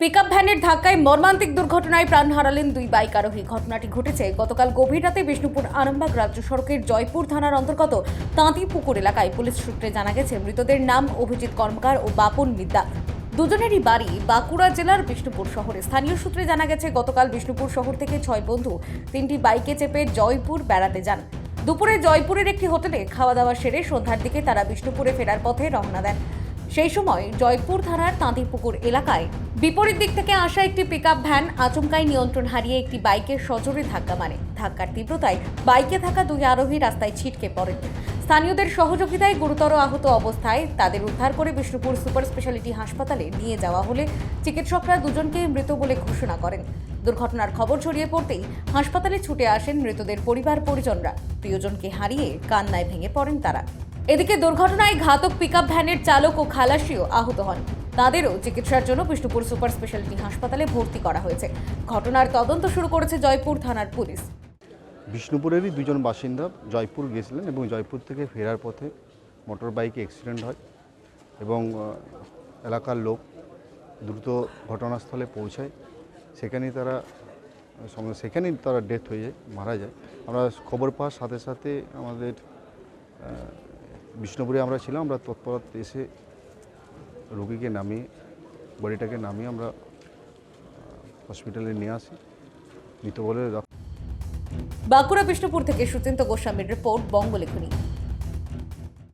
Pickup ভ্যানের ধাক্কায় মর্মান্তিক দুর্ঘটনায় প্রাণ হারালেন দুই বাইক আরোহী। ঘটনাটি ঘটেছে গতকাল গভীর রাতে বিষ্ণুপুর আরামবাগ রাজ্য সড়কের জয়পুর থানার অন্তর্গত তাঁতিপুকুর এলাকায় পুলিশ সূত্রে জানা গেছে, মৃতদের নাম অভিজিৎ কর্মকার ও বাপন মিদ্যা দুজনেরই বাড়ি বাঁকুড়া জেলার বিষ্ণুপুর শহরে। স্থানীয় সূত্রে জানা গেছে, গতকাল বিষ্ণুপুর শহর থেকে ছয় বন্ধু তিনটি বাইকে চেপে জয়পুর বেড়াতে যান। দুপুরে জয়পুরের একটি হোটেলে খাওয়া দাওয়া সেরে সন্ধ্যার দিকে তারা বিষ্ণুপুরে ফেরার পথে রওনা দেন। সেই সময় জয়পুর থানার তাঁতিপুকুর এলাকায় বিপরীত দিক থেকে আসা একটি পিকআপ ভ্যান আচমকাই নিয়ন্ত্রণ হারিয়ে একটি বাইকের সজোরে ধাক্কা মারে। ধাক্কার তীব্রতায় বাইকে থাকা দুই আরোহী রাস্তায় ছিটকে পড়েন। স্থানীয়দের সহযোগিতায় গুরুতর আহত অবস্থায় তাদের উদ্ধার করে বিষ্ণুপুর সুপার স্পেশালিটি হাসপাতালে নিয়ে যাওয়া হলে চিকিৎসকরা দুজনকে মৃত বলে ঘোষণা করেন। দুর্ঘটনার খবর ছড়িয়ে পড়তেই হাসপাতালে ছুটে আসেন মৃতদের পরিবার পরিজনরা প্রিয়জনকে হারিয়ে কান্নায় ভেঙে পড়েন তারা। এদিকে দুর্ঘটনায় ঘাতক পিকআপ ভ্যানের চালক ও খালাসিও আহত হন। তাদেরও চিকিৎসার জন্য বিষ্ণুপুর সুপার স্পেশালিটি হাসপাতালে ভর্তি করা হয়েছে। ঘটনার তদন্ত শুরু করেছে জয়পুর থানার পুলিশ। বিষ্ণুপুরেরই দুজন বাসিন্দা জয়পুর গিয়েছিলেন এবং জয়পুর থেকে ফেরার পথে মোটর বাইকে অ্যাক্সিডেন্ট হয় এবং এলাকার লোক দ্রুত ঘটনাস্থলে পৌঁছায়। সেখানেই তারা সেখানেই তারা ডেথ হয়ে যায়, মারা যায়। আমরা খবর পাওয়ার সাথে সাথে আমাদের বিষ্ণুপুরে আমরা ছিলাম, আমরা তৎপরত এসে রোগীকে নামিয়ে, বডিটাকে নামিয়ে আমরা হসপিটালে নিয়ে আসি। মৃত বলে বাঁকুড়া বিষ্ণুপুর থেকে সুচিন্ত গোস্বামীর রিপোর্ট, বঙ্গলেখনী।